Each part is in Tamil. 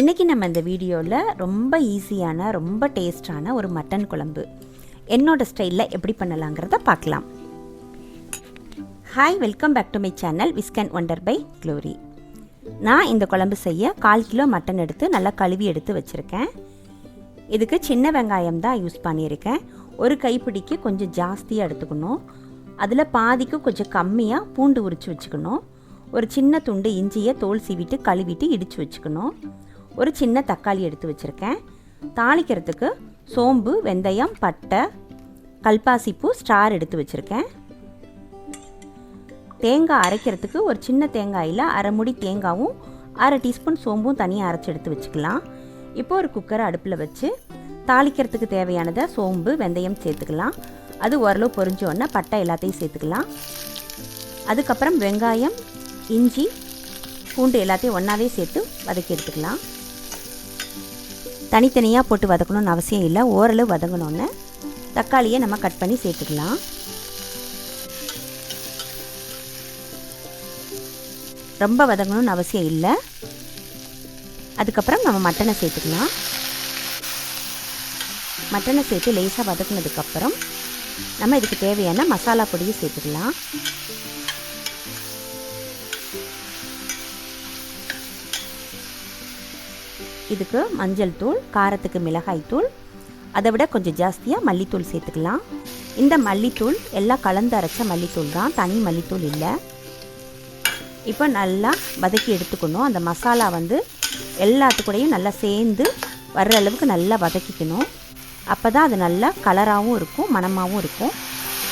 இன்றைக்கி நம்ம இந்த வீடியோவில் ரொம்ப ஈஸியான ரொம்ப டேஸ்டான ஒரு மட்டன் குழம்பு. என்னோட ஸ்டைலில் எப்படி பண்ணலாங்கிறத பார்க்கலாம். Hi welcome back to my channel விஸ்கன் wonder by Glory நான் இந்த குழம்பு செய்ய கால் கிலோ மட்டன் எடுத்து நல்லா கழுவி எடுத்து வச்சுருக்கேன். இதுக்கு சின்ன வெங்காயம் தான் யூஸ் பண்ணியிருக்கேன். ஒரு கைப்பிடிக்கு கொஞ்சம் ஜாஸ்தியாக எடுத்துக்கணும். அதில் பாதிக்கு கொஞ்சம் கம்மியாக பூண்டு உரித்து வச்சுக்கணும். ஒரு சின்ன துண்டு இஞ்சியை தோல் சீவிட்டு கழுவிட்டு இடித்து வச்சுக்கணும். ஒரு சின்ன தக்காளி எடுத்து வச்சுருக்கேன். தாளிக்கிறதுக்கு சோம்பு வெந்தயம் பட்டை கல்பாசிப்பூ ஸ்டார் எடுத்து வச்சுருக்கேன். தேங்காய் அரைக்கிறதுக்கு ஒரு சின்ன தேங்காயில் அரை முடி தேங்காவும் அரை டீஸ்பூன் சோம்பும் தனியாக அரைச்சி எடுத்து வச்சுக்கலாம். இப்போ ஒரு குக்கரை அடுப்பில் வச்சு தாளிக்கிறதுக்கு தேவையானதை சோம்பு வெந்தயம் சேர்த்துக்கலாம். அது ஓரளவு பொரிஞ்சோடனே பட்டை எல்லாத்தையும் சேர்த்துக்கலாம். அதுக்கப்புறம் வெங்காயம் இஞ்சி பூண்டு எல்லாத்தையும் ஒன்றாவே சேர்த்து வதக்கி எடுத்துக்கலாம். தனித்தனியாக போட்டு வதக்கணும்னு அவசியம் இல்லை. ஓரளவு வதங்கணுன்னு தக்காளியை நம்ம கட் பண்ணி சேர்த்துக்கலாம். ரொம்ப வதங்கணும்னு அவசியம் இல்லை. அதுக்கப்புறம் நம்ம மட்டனை சேர்த்துக்கலாம். மட்டனை சேர்த்து லேசாக வதக்குனதுக்கப்புறம் நம்ம இதுக்கு தேவையான மசாலா பொடியை சேர்த்துக்கலாம். இதுக்கு மஞ்சள் தூள் காரத்துக்கு மிளகாய் தூள். அதை விட கொஞ்சம் ஜாஸ்தியாக மல்லித்தூள் சேர்த்துக்கலாம். இந்த மல்லித்தூள் எல்லாம் கலந்து அரைச்ச மல்லித்தூள் தான். தனி மல்லித்தூள் இல்லை. இப்போ நல்லா வதக்கி எடுத்துக்கணும். அந்த மசாலா வந்து எல்லாத்துக்கூடையும் நல்லா சேர்ந்து வர்ற அளவுக்கு நல்லா வதக்கிக்கணும். அப்போ தான் அது நல்லா கலராகவும் இருக்கும் மணமாகவும் இருக்கும்.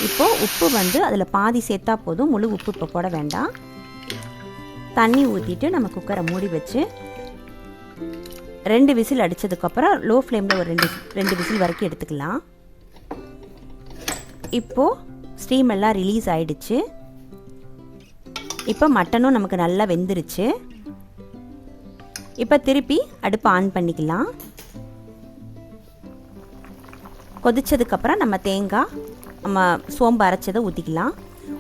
இப்போது உப்பு வந்து அதில் பாதி சேர்த்தா போதும். முழு உப்பு இப்போ போட வேண்டாம். தண்ணி ஊற்றிட்டு நம்ம குக்கரை மூடி வச்சு ரெண்டு விசில் அடித்ததுக்கப்புறம் லோ ஃப்ளேமில் ஒரு ரெண்டு ரெண்டு விசில் வரைக்கும் எடுத்துக்கலாம். இப்போது ஸ்டீம் எல்லாம் ரிலீஸ் ஆயிடுச்சு. இப்போ மட்டனும் நமக்கு நல்லா வெந்துருச்சு. இப்போ திருப்பி அடுப்பை ஆன் பண்ணிக்கலாம். கொதிச்சதுக்கப்புறம் நம்ம தேங்காய் நம்ம சோம்பு அரைச்சதை ஊற்றிக்கலாம்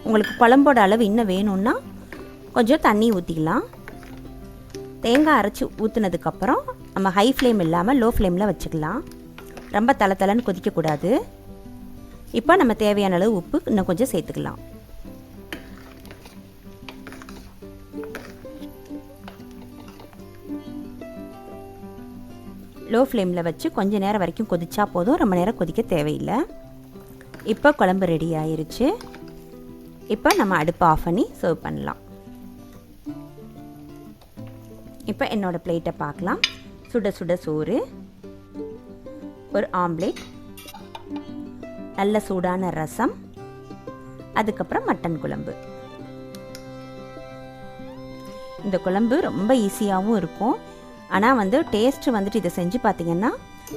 உங்களுக்கு குழம்போட அளவு இன்னும் வேணும்னா கொஞ்சம் தண்ணி ஊற்றிக்கலாம் தேங்காய் அரைச்சி ஊற்றுனதுக்கப்புறம் நம்ம ஹை ஃப்ளேம் இல்லாமல் லோ ஃப்ளேமில் வச்சுக்கலாம். ரொம்ப தலை தலைன்னு கொதிக்கக்கூடாது. இப்போ நம்ம தேவையான அளவு உப்பு இன்னும் கொஞ்சம் சேர்த்துக்கலாம். லோ ஃப்ளேமில் வச்சு கொஞ்சம் நேரம் வரைக்கும் கொதிச்சா போதும். ரொம்ப நேரம் கொதிக்க தேவையில்லை. இப்போ குழம்பு ரெடி ஆயிருச்சு. இப்போ நம்ம அடுப்பை ஆஃப் பண்ணி சர்வ் பண்ணலாம். இப்போ என்னோடய பிளேட்டை பார்க்கலாம். சுட சுட சோறு ஒரு ஆம்லேட் நல்ல சூடான ரசம் அதுக்கப்புறம் மட்டன் குழம்பு. இந்த குழம்பு ரொம்ப ஈஸியாகவும் இருக்கும். ஆனால் வந்து டேஸ்ட்டு வந்துட்டு இதை செஞ்சு பார்த்தீங்கன்னா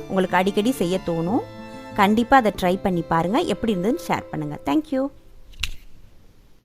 உங்களுக்கு அடிக்கடி செய்ய தோணும். கண்டிப்பாக அதை ட்ரை பண்ணி பாருங்கள் எப்படி இருந்ததுன்னு ஷேர் பண்ணுங்கள் தேங்க்யூ